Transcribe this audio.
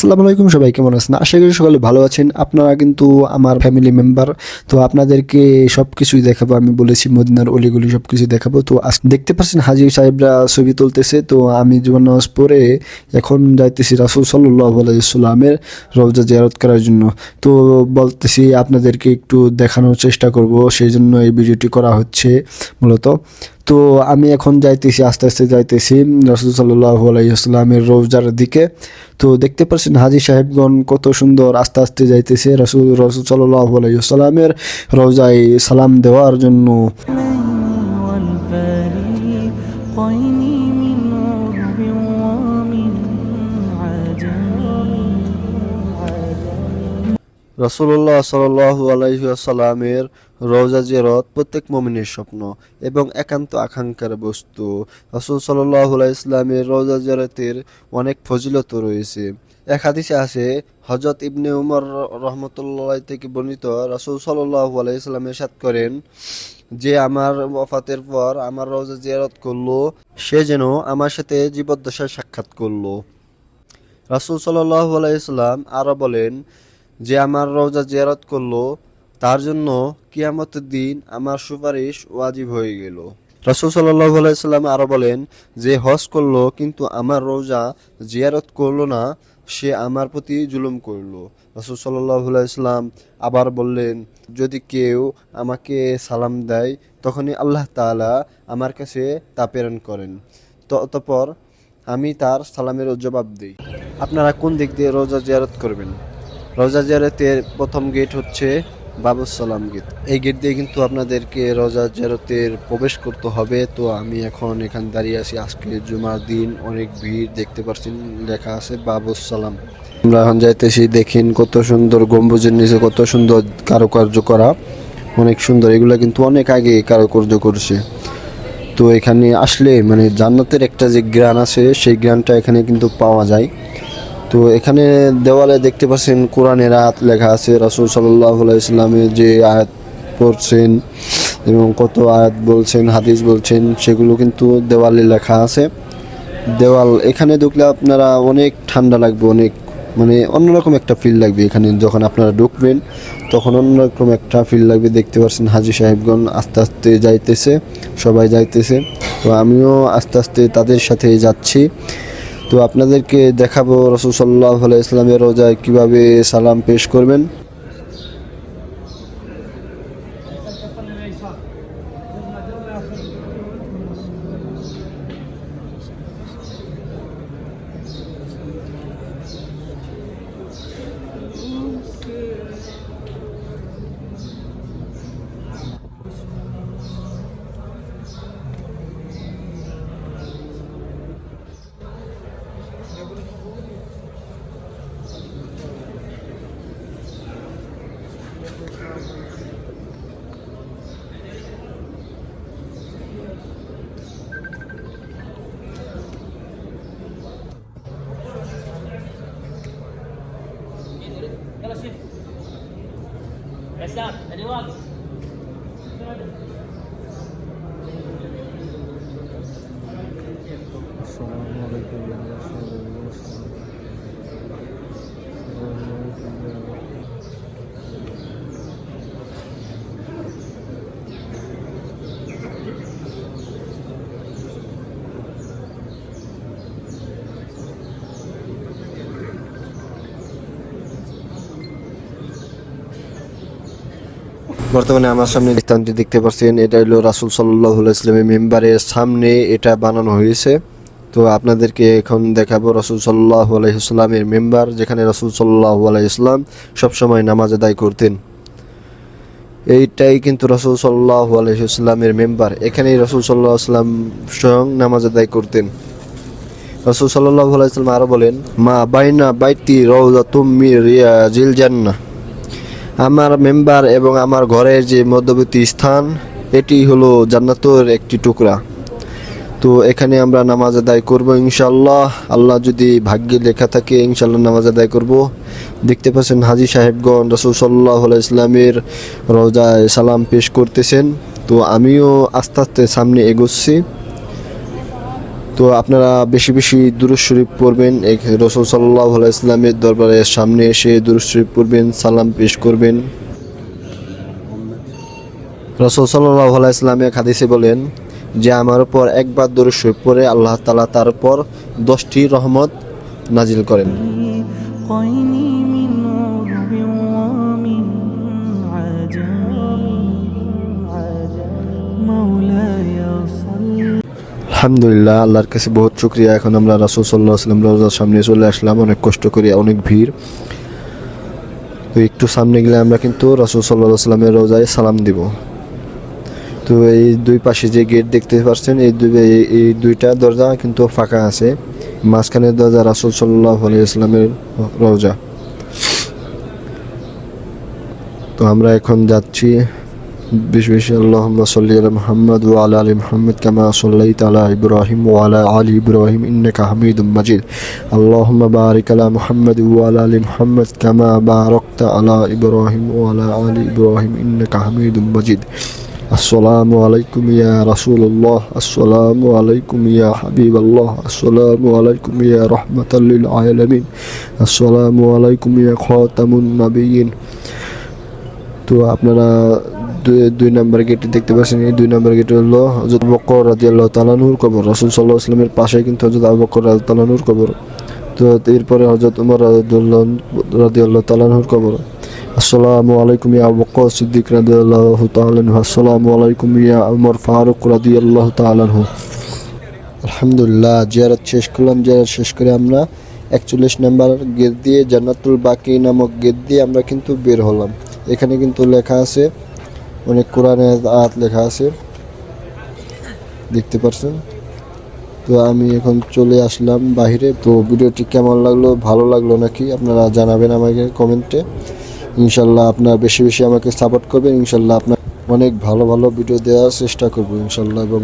আসসালামু আলাইকুম সবাই, কেমন আছেন? আশা করি সকালে ভালো আছেন। আপনারা কিন্তু আমার ফ্যামিলি মেম্বার তো আপনাদেরকে সব কিছুই দেখাবো। আমি বলেছি মদিনার অলিগুলি সব কিছু দেখাবো। তো দেখতে পাচ্ছেন হাজি সাহেবরা ছবি তুলতেছে। তো আমি জীবন নামাজ পরে এখন যাইতেছি রাসুল সাল্লাহ আলাইসাল্লামের রওজা জিয়ারত করার জন্য। তো বলতেছি আপনাদেরকে একটু দেখানোর চেষ্টা করব, সেই জন্য এই ভিডিওটি করা হচ্ছে মূলত। তো আমি এখন যাইতেছি, আস্তে আস্তে যাইতেছি রসুল সাল্লাহ আলাইসলামের রোজার দিকে। তো দেখতে পাচ্ছেন হাজি সাহেবগণ কত সুন্দর আস্তে আস্তে যাইতেছে রসুল রসুল সাল্লাহ আলাইসালামের রোজায় সালাম দেওয়ার জন্য। রসুল্লাহ সাল্লাহু আলাইসাল্লামের রোজা জিয়ারত প্রত্যেক মমিনের স্বপ্ন এবং একান্ত আকাঙ্ক্ষার বস্তু। রসুল সাল্লাহ ইসলামের রোজা জিয়ারতের অনেক ফজিলত রয়েছে। এক হাদিসে আছে হজরত ইবনে উমর রহমতুল্লাহ থেকে বর্ণিত রসুল সাল্লাহ আলাইসাল্লামের সাথ করেন যে, আমার ওফাতের পর আমার রোজা জিয়ারত করল, সে যেন আমার সাথে জীবদ্দশায় সাক্ষাৎ করল। রাসুল সাল্লাহ আলাইসাল্লাম আরও বলেন যে আমার রোজা জিয়ারত করল, তার জন্য কিয়ামতের দিন আমার সুপারিশ ওয়াজিব হয়ে গেল। রাসুল সাল্লাহ আলাইসাল্লাম আরও বলেন, যে হজ করল কিন্তু আমার রোজা জিয়ারত করল না, সে আমার প্রতি জুলুম করল। রাসুল সাল্লাহ আলাইসাল্লাম আবার বললেন, যদি কেউ আমাকে সালাম দেয়, তখনই আল্লাহ তাআলা আমার কাছে তা প্রেরণ করেন। অতঃপর আমি তার সালামের জবাব দিই। আপনারা কোন দিক দিয়ে রোজা জিয়ারত করবেন? রোজা জিয়ারতের প্রথম গেট হচ্ছে বাবুস সালাম গেট। এই গেট দিয়ে কিন্তু আপনাদেরকে রোজা জিয়ারতের প্রবেশ করতে হবে। তো আমি এখন এখানে দাঁড়িয়ে আছি। আজকে জুমার দিন, অনেক ভিড় দেখতে পাচ্ছেন লেখা আছে বাবুস সালাম আমরা এখন যাইতেছি, দেখেন কত সুন্দর গম্বুজের নিচে, কত সুন্দর কারুকার্য করা। অনেক সুন্দর। এগুলো কিন্তু অনেক আগে কারুকার্য করছে। তো এখানে আসলে মানে জান্নাতের একটা যে গ্রান আছে, সেই গ্রানটা এখানে কিন্তু পাওয়া যায়। তো এখানে দেওয়ালে দেখতে পাচ্ছেন কোরআনের আয়াত লেখা আছে, রাসুল সাল্লাহ যে আয়াত পড়ছেন এবং কত আয়াত বলছেন, হাদিস বলছেন, সেগুলো কিন্তু দেওয়ালে লেখা আছে। দেওয়াল, এখানে ঢুকলে আপনারা অনেক ঠান্ডা লাগবে, অনেক মানে অন্যরকম একটা ফিল লাগবে এখানে যখন আপনারা ঢুকবেন, তখন অন্যরকম একটা ফিল লাগবে। দেখতে পাচ্ছেন হাজি সাহেবগণ আস্তে আস্তে যাইতেছে, সবাই যাইতেছে। তো আমিও আস্তে আস্তে তাদের সাথে যাচ্ছি। তো আপনাদেরকে দেখাবো রসুল সাল্লাহ ইসলামের রোজায় কীভাবে সালাম পেশ করবেন। सात धन्यवाद Assalamualaikum. বর্তমানে আমার সামনে স্থানটি দেখতে পাচ্ছেন, এটা হলো রাসুল সাল্লাহ ইসলামের মেম্বারের সামনে এটা বানানো হয়েছে। তো আপনাদেরকে এখন দেখাবো রসুল সাল্লাহ আলাইসাল্লামের মেম্বার, যেখানে রসুল সাল্লাহ আলাইসলাম সবসময় নামাজ আদায় করতেন। এইটাই কিন্তু রসুল সাল্লাহ আলহিসাল্লামের মেম্বার, এখানেই রসুল সাল্লাহ আসলাম স্বয়ং নামাজ আদায় করতেন। রসুল সাল্লাহ আলাইসাল্লাম আরও বলেন, মা বাইনা বাইতি রৌদা তুম্মি রিয়া জিল জান্না আমার মেম্বার এবং আমার ঘরের যে মধ্যবর্তী স্থান, এটি হলো জান্নাতের একটি টুকরা। তো এখানে আমরা নামাজ আদায় করব ইনশাল্লাহ আল্লাহ যদি ভাগ্যে লেখা থাকে ইনশাল্লাহ নামাজ আদায় করব। দেখতে পাচ্ছেন হাজি সাহেবগণ রসুল সাল্লাহ ইসলামের রোজায় সালাম পেশ করতেছেন। তো আমিও আস্তে আস্তে সামনে এগোচ্ছি। তো আপনারা বেশি বেশি দুরুস শরীফ পড়বেন। এক রসুল সাল্লাহ ইসলামের দরবারের সামনে এসে দুরুজ শরীফ পড়বেন, সালাম পেশ করবেন। রসুল সাল্লাহ ইসলামে হাদিসে বলেন, যে আমার উপর একবার দরুদ শরীফ পড়ে আল্লাহ তালা তার উপর দশটি রহমত নাজিল করেন। আলহামদুলিল্লাহ, আল্লাহর কাছে বহুত শুক্রিয়া। এখন আমরা রাসুল সাল্লাহ আসলাম রোজার সামনে চলে আসলাম। অনেক কষ্ট করি অনেক ভিড়। তো একটু সামনে গেলে আমরা কিন্তু রাসুল সাল্লাহ আসলামের রোজায় সালাম দিব। তো এই দুই পাশে যে গেট দেখতে পাচ্ছেন, এই দুই, এই- দুইটা দরজা কিন্তু ফাঁকা আছে। মাঝখানের দরজা রাসুল সাল্লাহ ইসলামের রোজা। তো আমরা এখন যাচ্ছি বেশি বেশি আল্লাহুম্মা সাল্লি আলা মুহাম্মদ ওয়া আলা আলি মুহাম্মদ কামা সাল্লাইতা আলা ইব্রাহিম ওয়া আলা আলি ইব্রাহিম ইন্নাকা হামিদুম মাজিদ আল্লাহুম্মা বারিক আলা মুহাম্মদ ওয়া আলা আলি মুহাম্মদ কামা বারাকতা আলা ইব্রাহিম ওয়া আলা আলি ইব্রাহিম ইন্নাকা হামিদুম মাজিদ السلام عليكم يا رسول الله السلام عليكم يا حبيب الله السلام عليكم يا رحمة للعالمين السلام عليكم يا خاتم النبيين তো আপনারা দুই নম্বর গেটে দেখতে পাচ্ছেন, এই দুই নম্বর গেটে হলো হজরত বকর রাজি আল্লাহ তালানুর কবর। রসুল সাল্লাহ আসলামের পাশে কিন্তু হজরত আবু বকর রাজি তালানুর কবর। তো এরপরে হজরত উমর রাজি আল্লাহ তালানুর কবর। আসসালামু আলাইকুম ইয়া বকর সিদ্দিক রাজি আল্লাহ তালানহু আসসালামু আলাইকুম ইয়া উমর ফারুক রাজি আল্লাহ তালানহু আলহামদুলিল্লাহ, জিয়ারত শেষ করলাম। জিয়ারত শেষ করে আমরা একচল্লিশ নাম্বার গেট দিয়ে জান্নাতুল বাকি নামক গেট দিয়ে আমরা কিন্তু বের হলাম। এখানে কিন্তু লেখা আছে অনেক কোরআনে আয়াত লেখা আছে। দেখতে পারছেন? তো আমি এখন চলে আসলাম বাহিরে। তো ভিডিওটি কেমন লাগল, ভালো লাগল নাকি আপনারা জানাবেন আমাকে কমেন্টে। ইনশাল্লাহ আপনার বেশি বেশি আমাকে সাপোর্ট করবেন। ইনশাল্লাহ আপনার অনেক ভালো ভালো ভিডিও দেওয়ার চেষ্টা করব ইনশাল্লাহ এবং